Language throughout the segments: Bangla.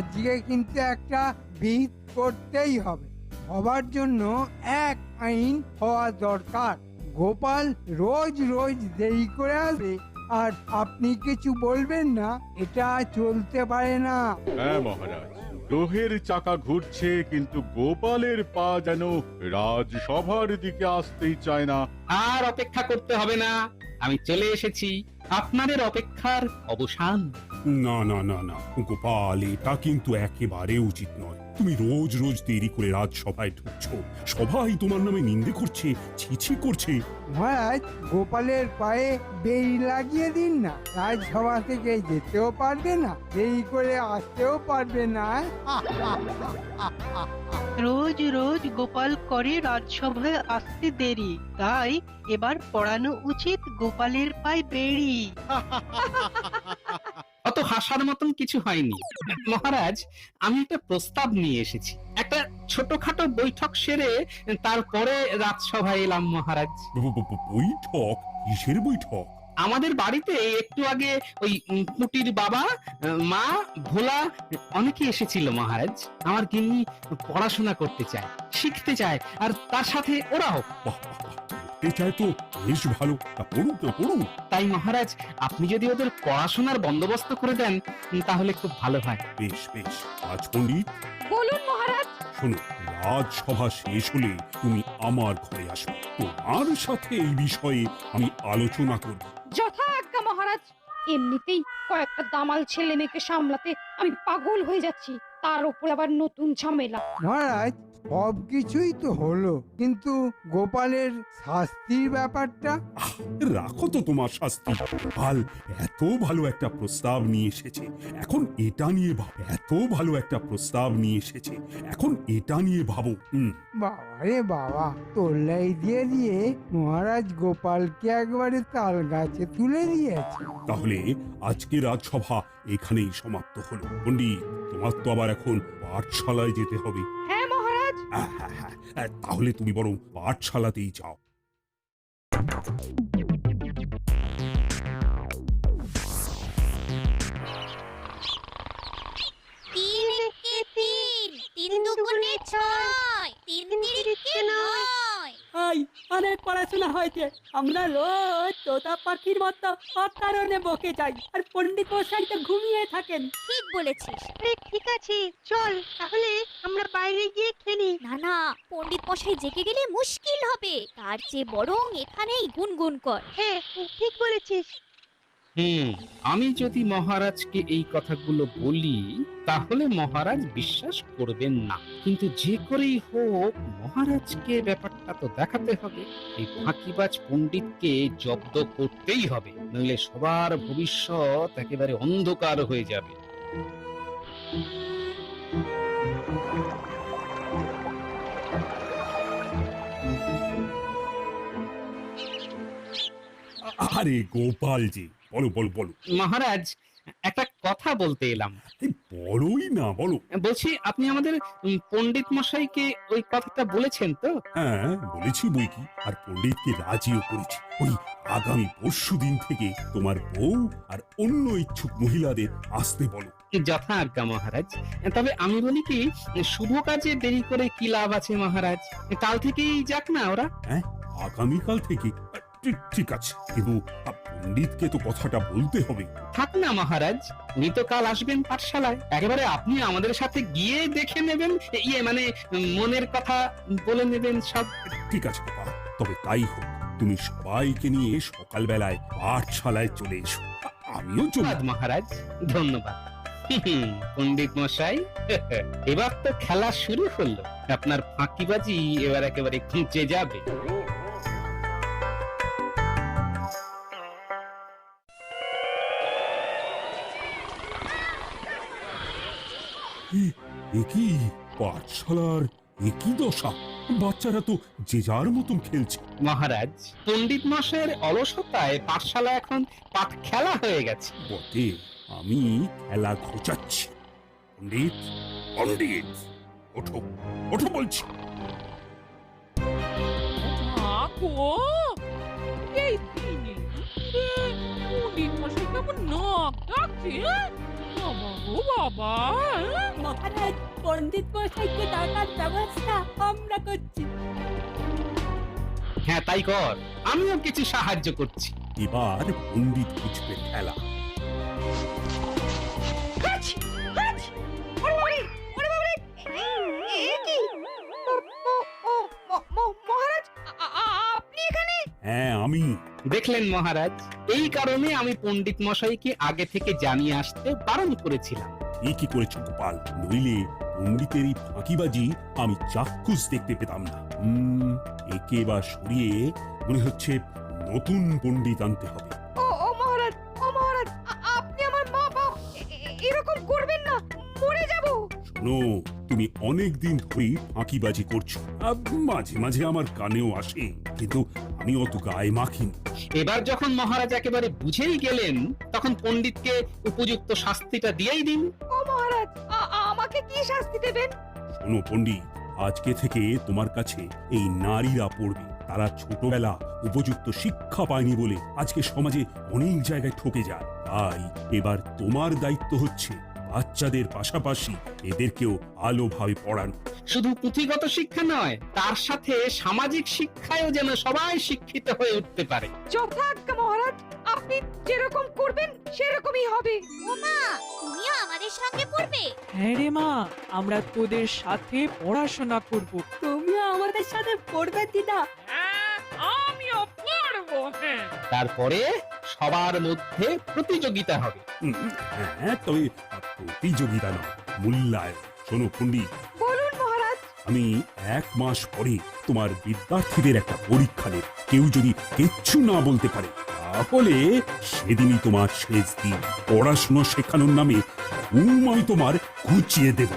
আজকে কিন্তু একটা বিহিত করতেই হবে। হবার জন্য এক আইন হওয়া দরকার। গোপাল রোজ রোজ দেরি করে আসবে আর আপনি কিছু বলবেন না এটা চলতে পারে না। হ্যাঁ মহারাজ। গ্রহের চাকা ঘুরছে কিন্তু গোপালের পা যেন রাজসভার দিকে আসতেই চায় না। আর অপেক্ষা করতে হবে না। আমি চলে এসেছি। আপনাদের অপেক্ষার অবসান। না না না না। গোপাল এটা কিন্তু একেবারে উচিত নয়। তুমি রোজ রোজ দেরি করে রাজসভায় ঢুকছো। সবাই তোমার নামে নিন্দে করছে ছিছি করছে। মহারাজ গোপালের পায়ে বেড়ি লাগিয়ে দিন না। রাজসভা থেকে যেতেও পারবে না দেরি করে আসতেও পারবে না। রোজ রোজ গোপাল করে রাজসভায় আসতে দেরি। তাই এবার পড়ানো উচিত গোপালের পায়ে বেড়ি হাসার মতন কিছু হয়নি। মহারাজ আমি একটা প্রস্তাব নিয়ে এসেছি। একটা ছোটখাটো বৈঠক সেরে তারপরে রাজসভায় এলাম মহারাজ। বৈঠক? কিসের বৈঠক? আমাদের বাড়িতে একটু আগে ওই পুটির বাবা মা ভোলা অনেকে এসেছিল মহারাজ। আমার গিন্নি পড়াশোনা করতে চায় শিখতে চায় আর তার সাথে ওরাও। পড়তে চায় তো বেশ ভালো। তা পড়ুক না পড়ুক তাই মহারাজ আপনি যদি ওদের পড়াশোনার বন্দোবস্ত করে দেন তাহলে খুব ভালো হয়। বেশ বেশ। রাজ পণ্ডিত বলুন মহারাজ। শোনো রাজসভা শেষ হলে তুমি আমার ঘরে আসবে। তোমার সাথে এই বিষয়ে আমি আলোচনা করব। যথা আজ্ঞা মহারাজ। এমনিতেই কয়েকটা দামাল ছেলে মেয়েকে সামলাতে আমি পাগল হয়ে যাচ্ছি। তার উপর আবার নতুন ঝামেলা। মহারাজ সব কিছুই তো হলো কিন্তু গোপালের শাস্তির ব্যাপারটা? রাখো তো তোমার শাস্তি। গোপাল এত ভালো একটা প্রস্তাব নিয়ে এসেছে। এখন এটা নিয়ে ভাব এত ভালো একটা প্রস্তাব নিয়ে এসেছে। এখন এটা নিয়ে ভাবো হুম। বাবা রে বাবা তোল্লাই দিয়ে দিয়ে মহারাজ গোপালকে একবারে তাল গাছে তুলে দিয়েছে। তাহলে আজকে রাজসভা এখানেই সমাপ্ত হলো। পণ্ডিত তোমার তো আবার এখন পাঠশালায় যেতে হবে। হ্যাঁ মহারাজ। হ্যাঁ, হ্যাঁ, হ্যাঁ, তাহলে তুমি বরং পাঠশালাতেই যাও। তিন তিন তিন দুগুণে ছয়। নয় অনেক পড়াশোনা হয়েছে। আমরা রোজ তোতা পাখির মতো অকারণে বকে যাই আর পণ্ডিত মশাই তো ঘুমিয়ে থাকেন। ঠিক বলেছিস। আরে ঠিক আছে চল তাহলে আমরা বাইরে গিয়ে খেলি না না পণ্ডিত মশাই জেগে গেলে মুশকিল হবে। তার চেয়ে বরং এখানেই গুনগুন কর। হ্যাঁ ঠিক বলেছিস। হুম, আমি যদি মহারাজকে এই কথাগুলো বলি, তাহলে মহারাজ বিশ্বাস করবেন না। কিন্তু যে করেই হোক, মহারাজকে ব্যাপারটা তো দেখাতে হবে। এই ফাঁকিবাজ পণ্ডিতকে জব্দ করতেই হবে, নইলে সবার ভবিষ্যৎ একেবারে অন্ধকার হয়ে যাবে। আরে গোপাল জি বলো বলো বলো। মহারাজ একটা কথা বলতে এলাম। এই বলোই না বলো। বলছি আপনি আমাদের উম, পণ্ডিত মশাইকে ওই কথাটা বলেছেন তো? হ্যাঁ বলেছি বই কি। আর পণ্ডিতকে রাজিও করেছি। ওই আগামী পরশু দিন থেকে তোমার বউ আর অন্য ইচ্ছুক মহিলাদের আসতে বলো। যথা আজ্ঞা মহারাজ। তবে আমি বলি কি শুভ কাজে দেরি করে কি লাভ আছে মহারাজ? কাল থেকেই যাক না ওরা। আগামীকাল থেকে। আহ, ঠিক- ঠিক আছে। কিন্তু পণ্ডিতকে তো কথাটা বলতে হবে। থাক না মহারাজ উনি তো কাল আসবেন পাঠশালায়। একেবারে আপনি আমাদের সাথে গিয়ে দেখে নেবেন ইয়ে মানে মনের কথা বলে নেবেন সব। ঠিক আছে বাবা তবে তাই হোক তুমি সবাইকে নিয়ে সকালবেলায় পাঠশালায় চলে এসো। আমিও চলে মহারাজ ধন্যবাদ। পণ্ডিত মশাই এবার তো খেলা শুরু হলো। আপনার ফাঁকিবাজি এবার একেবারে খুঁজে যাবে। এ- এ পাঠশালার একই দশা। বাচ্চারা তো যে যার মতন খেলছে। মহারাজ পণ্ডিত মশাইয়ের অলসতায় পাঠশালা এখন পাঠ খেলা হয়ে গেছে। বটে আমি খেলা ঘোচাচ্ছি। পণ্ডিত পণ্ডিত ওঠো ওঠো বলছি। গো এই দিনে পণ্ডিত মশাই কেমন নাক ডাকছে হ্যাঁ? ও বাবা? মহারাজ পণ্ডিত মশাইকে ডাকার ব্যবস্থা আমরা করছি। হ্যাঁ তাই কর। আমিও কিছু সাহায্য করছি। এবার পণ্ডিত বুঝবে খেলা। আমি। দেখলেন মহারাজ এই কারণে আমি পণ্ডিত মশাইকে আগে থেকে জানিয়ে আসতে বারণ করেছিলাম। এ কি করেছ গোপাল? নইলে পণ্ডিতের এই ফাঁকিবাজি আমি চাক্ষুষ দেখতে পেতাম না। উম, একে বা সরিয়ে মনে হচ্ছে নতুন পণ্ডিত আনতে হবে। ও ও মহারাজ ও মহারাজ আ- আপনি আমার মা বাপ এ- এ- এরকম করবেন না মরে যাব। শোনো তুমি অনেক দিন ধরেই ফাঁকিবাজি করছ। আব, মাঝে মাঝে আমার কানেও আসে কিন্তু আমি অত গায়ে মাখিনি এবার যখন মহারাজ একেবারে বুঝেই গেলেন তখন পণ্ডিতকে উপযুক্ত শাস্তিটা দিয়েই দিন। ও মহারাজ আ- আ- আমাকে কি শাস্তি দেবেন? শোনো পণ্ডিত আজকে থেকে তোমার কাছে এই নারীরা পড়বে। তারা ছোটবেলা উপযুক্ত শিক্ষা পায়নি বলে আজকে সমাজে অনেক জায়গায় ঠকে যায়। তাই এবার তোমার দায়িত্ব হচ্ছে বাচ্চাদের পাশাপাশি এদেরকেও আলোভাবে পড়ানো। শুধু পুঁথিগত শিক্ষা নয় তার সাথে সামাজিক শিক্ষায়ও যেন সবাই শিক্ষিত হয়ে উঠতে পারে। যথাজ্ঞা মহারাজ আপনি যেরকম করবেন সেরকমই হবে। ওমা তুমিও আমাদের সঙ্গে পড়বে। হ্যাঁ রে মা আমরা তোদের সাথে পড়াশোনা করব। তুমিও আমাদের সাথে পড়বে দিদা। হ্যাঁ আমিও পড়ব হ্যাঁ। তারপরে সবার মধ্যে প্রতিযোগিতা হবে। হ্যাঁ তবে প্রতিযোগিতা নয় মূল্যায়ন শোনো পণ্ডিত। বলুন মহারাজ। আমি এক মাস পরে তোমার বিদ্যার্থীদের একটা পরীক্ষা নেব। কেউ যদি কিচ্ছু না বলতে পারে তাহলে সেদিনই তোমার শেষ দিন। পড়াশুনো শেখানোর নামে ঘুম আমি তোমার ঘুচিয়ে দেব।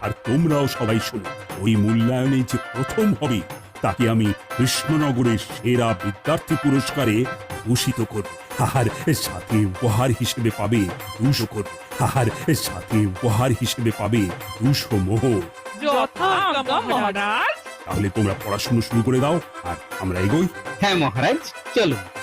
আর তোমরাও সবাই শোনো ওই মূল্যায়নে যে প্রথম হবে তাকে আমি কৃষ্ণনগরের সেরা বিদ্যার্থী পুরস্কারে ভূষিত করব। আর সাথে উপহার হিসেবে পাবে দুশো করব। আর সাথে উপহার হিসেবে পাবে দুশো মোহর। তাহলে তোমরা পড়াশুনো শুরু করে দাও আর আমরা এগোই। হ্যাঁ মহারাজ চলুন।